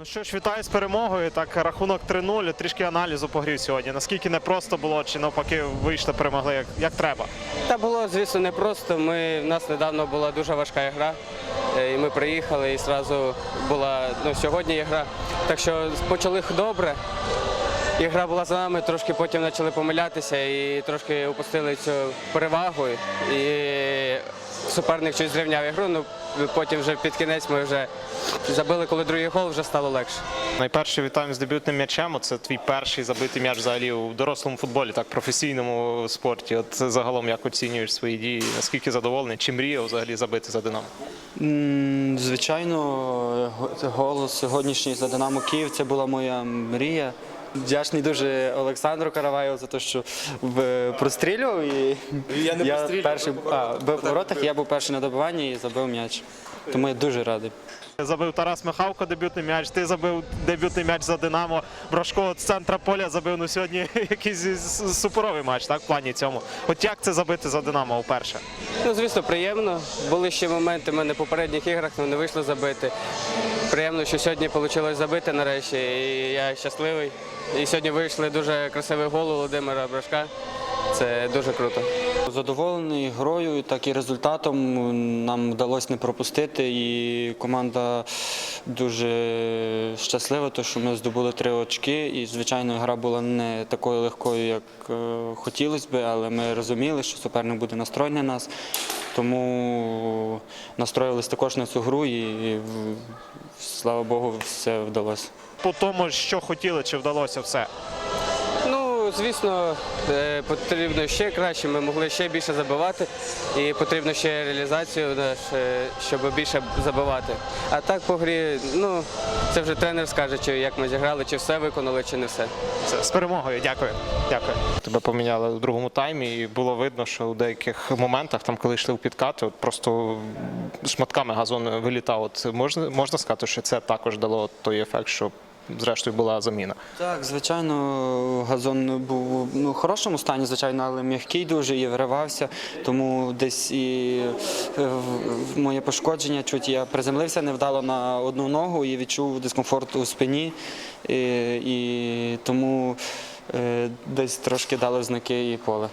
Ну що ж, вітаю з перемогою. Так, рахунок 3-0. Трішки аналізу по грі сьогодні. Наскільки непросто було, чи навпаки вийшли, перемогли як, як треба. Та було, звісно, непросто. Ми, в нас недавно була дуже важка гра. е, І ми приїхали, і одразу була ну, сьогодні гра. Так що почали добре. І гра була за нами, трошки потім почали помилятися і трошки упустили цю перевагу. І суперник щось зрівняв ігру. Ну потім вже під кінець ми вже забили, коли другий гол вже стало легше. Найперше вітаємо з дебютним м'ячем. Це твій перший забитий м'яч взагалі у дорослому футболі, так професійному спорті. От загалом як оцінюєш свої дії? Наскільки задоволений? Чи мріяв взагалі забити за Динамо? Звичайно, го- голос сьогоднішній за Динамо Київ це була моя мрія. Вдячний дуже Олександру Караваєву за те, що в- прострілював. І я не перший а, бив по воротах, я був перший на добиванні і забив м'яч. Тому я дуже радий. Забив Тарас Михавко дебютний м'яч. Ти забив дебютний м'яч за Динамо. Брошко з центра поля забив ну сьогодні якийсь суперовий матч, так в плані цьому. От як це забити за Динамо вперше? Ну, звісно, приємно. Були ще моменти в мене в попередніх іграх, але не вийшло забити. Приємно, що сьогодні вийшло забити нарешті, і я щасливий. І сьогодні вийшли дуже красивий гол Володимира Брашка. Це дуже круто. Задоволений грою, так і результатом нам вдалося не пропустити. І команда дуже щаслива, тому що ми здобули три очки. І, звичайно, гра була не такою легкою, як е, хотілося би, але ми розуміли, що суперник буде настроєний на нас. Тому настроїлись також на цю гру і, слава Богу, все вдалося. По тому, що хотіли, чи вдалося все? Ну, звісно, е, потрібно ще краще, ми могли ще більше забивати, і потрібно ще реалізацію, е, щоб більше забивати. А так по грі, ну, це вже тренер скаже, чи як ми зіграли, чи все виконали, чи не все. Все, з перемогою, дякую. Дякую. Тебе поміняли у другому таймі, і було видно, що у деяких моментах, там, коли йшли у підкати, от просто шматками газон вилітав. От можна, можна сказати, що це також дало той ефект, що зрештою була заміна. Так, звичайно, газон був ну, в хорошому стані, звичайно, але м'який дуже і виривався. Тому десь і е, моє пошкодження чуть я приземлився невдало на одну ногу і відчув дискомфорт у спині. І, і тому е, десь трошки дали знаки і поле.